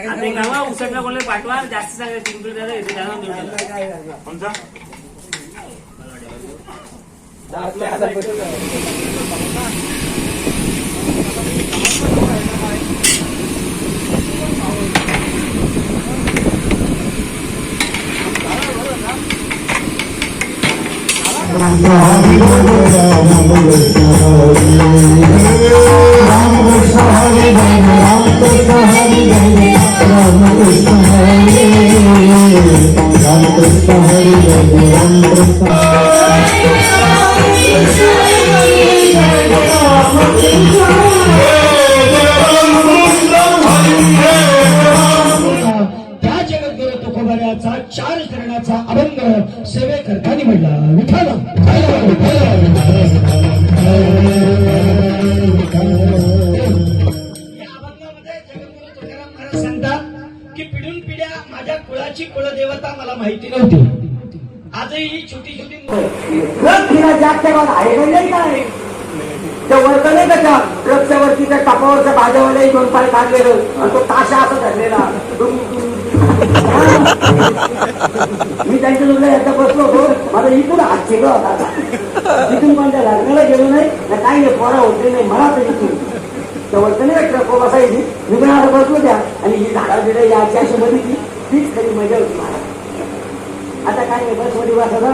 आता एक नावा उसटला कोणाला पाठवा जास्त सांगा दादा देऊ टाका. कोणता चार चरणाचा अभंग सेवे महाराज सांगतात की पिढून पिढ्या माझ्या कुळाची कुळदेवता मला माहिती नव्हती. आजही ही छोटी छोटी वर्तन त्याच्या तिला त्या वरचं नाही. ट्रकच्या वरती त्या टापावरच्या भाज्यावाल्याही दोन पाय काढलेलं आणि तो ताशा असा धरलेला. मी त्यांच्या जोडला एकदा बसलो होतो. माझा इथून हात शिकला होता. इथून पण त्या लग्नाला गेलो नाही. ना काही नाही पोरा होते नाही. मला तर इथून त्या नाही ट्रक बसायची मी पण आता बसलो आणि ही झाडा बिडा याची अशी बघितली तीच खरी मजा होती महाराज आता काय नाही बसमध्ये बसायचं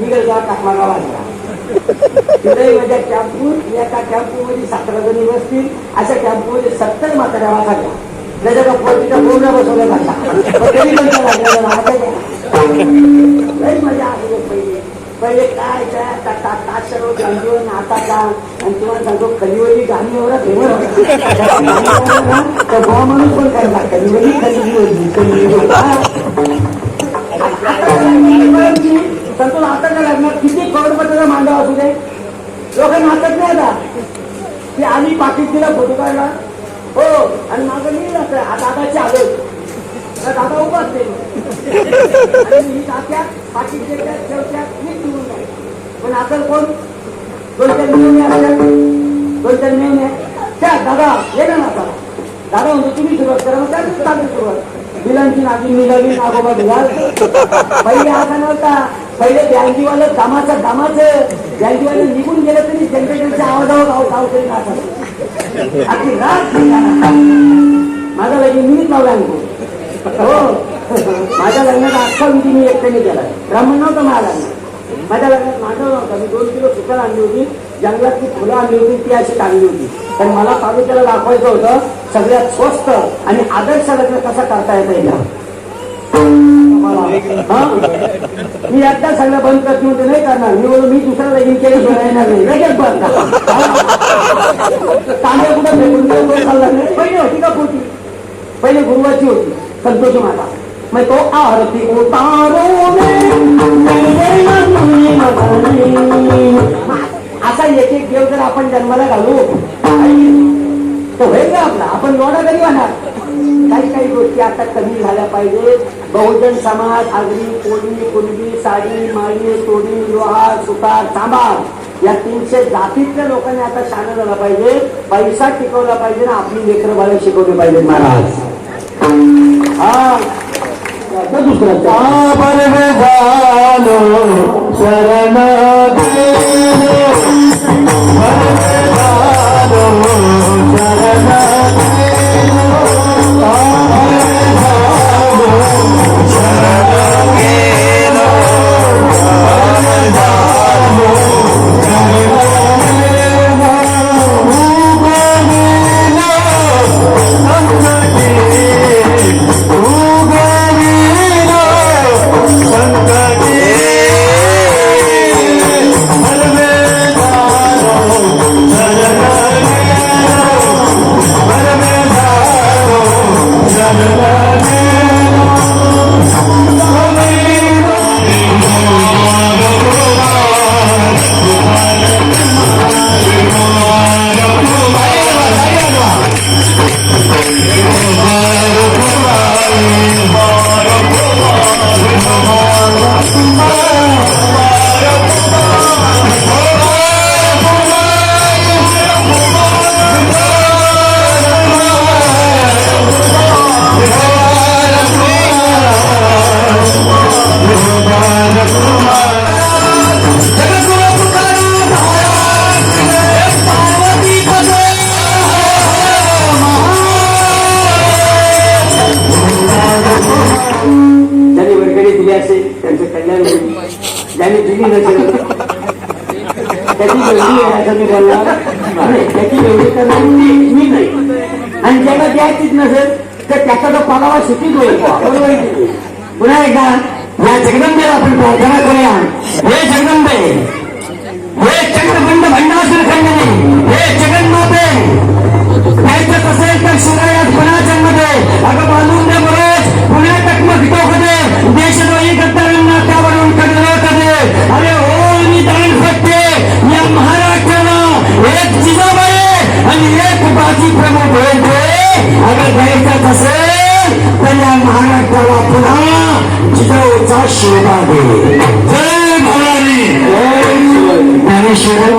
निघेल जा टाकमा गावाला तिथे माझ्या टॅम्पू एका टॅम्पू मध्ये सतरा जणी बसतील. अशा टॅम्पू मध्ये सत्तर म्हाताऱ्या वाचायला त्याच्या पोटीच्या पूर्ण बसवल्या मजा पहिले. पहिले काय त्या ता- ता- ताशेवर आणि तुम्हाला सांगतो कलिवली गाणी एवढा फेमस होता तर गोवा माणूस पण करायचा कलिवली कलिवली कलिवली. किती करोडपतीचा मांडव असू दे. लोक नाचत नाही आता. की आम्ही पाकिट दिला फोटो काढला. हो आणि माझं लिहिलं आता हा दादाची दादा उभा असते ही पाकिट देतात ठेवत्यात मी पण आता कोण? तर मेन आहे. त्या दादा ये ना आता दादा म्हणतो तुम्ही सुरुवात करा. मग त्याच चालू सुरुवात. मिलांची नागी मिलावी नागोबा मिळाल पहिले असा नव्हता? पहिले बँकीवालं कामाचं कामाचं बँकीवाले निघून गेलं तरी जनरेटरच्या आवाजावर गाव गाव तरी नाचा अगदी रात माझा लगीन मीच लावला हो. माझ्या लग्नाचा अख्खा विधी मी एकट्याने केला. ब्राह्मण नव्हतं माझ्या लग्नात माझ्या लग्नात माझं नव्हतं. मी दोन किलो सुकल आणली होती. जंगलातली फुलं आणली होती ती अशी टांगली होती. पण मला तालुक्याला दाखवायचं होतं सगळ्यात स्वस्त आणि आदर्श लग्न कसं करता येतं याला? मी एकदा सगळं बंद करत म्हणजे नाही करणार. मी बोलू मी दुसऱ्या लगीन केलं येणार नाही. लगेच बंद. तांदे कुठं भेटून चालला नाही. पहिली होती का होती पहिले गुरुवाची होती संतोषी माता. मग तो आरती उतारो असा एक एक देव जर आपण जन्माला घालू तो होईल का आपला. आपण लोडा कधी होणार काही काही गोष्टी आता कमी झाल्या पाहिजे बहुजन समाज आगरी कोळी कुणबी साडी माळी तोडी लोहार सुतार चांबार या तीनशे जातीतल्या लोकांनी आता शान झाला पाहिजे. पैसा टिकवला पाहिजे ना आपली लेकरं बाळं शिकवली पाहिजे महाराज. हा. घडल्याने दिली नसेल त्याची गलती आहे असं मी बोलणार त्याची एवढी करणार मी नाही आणि ज्याला द्यायचीच नसेल तर त्याचा तो पालावा सुटीत होईल पुन्हा एकदा या जगदंबेला आपण प्रार्थना करूया हे जगदंबे हे चंद्रबंड भंडासूर खंडने শিবাবে জয় ভবানী পরশুর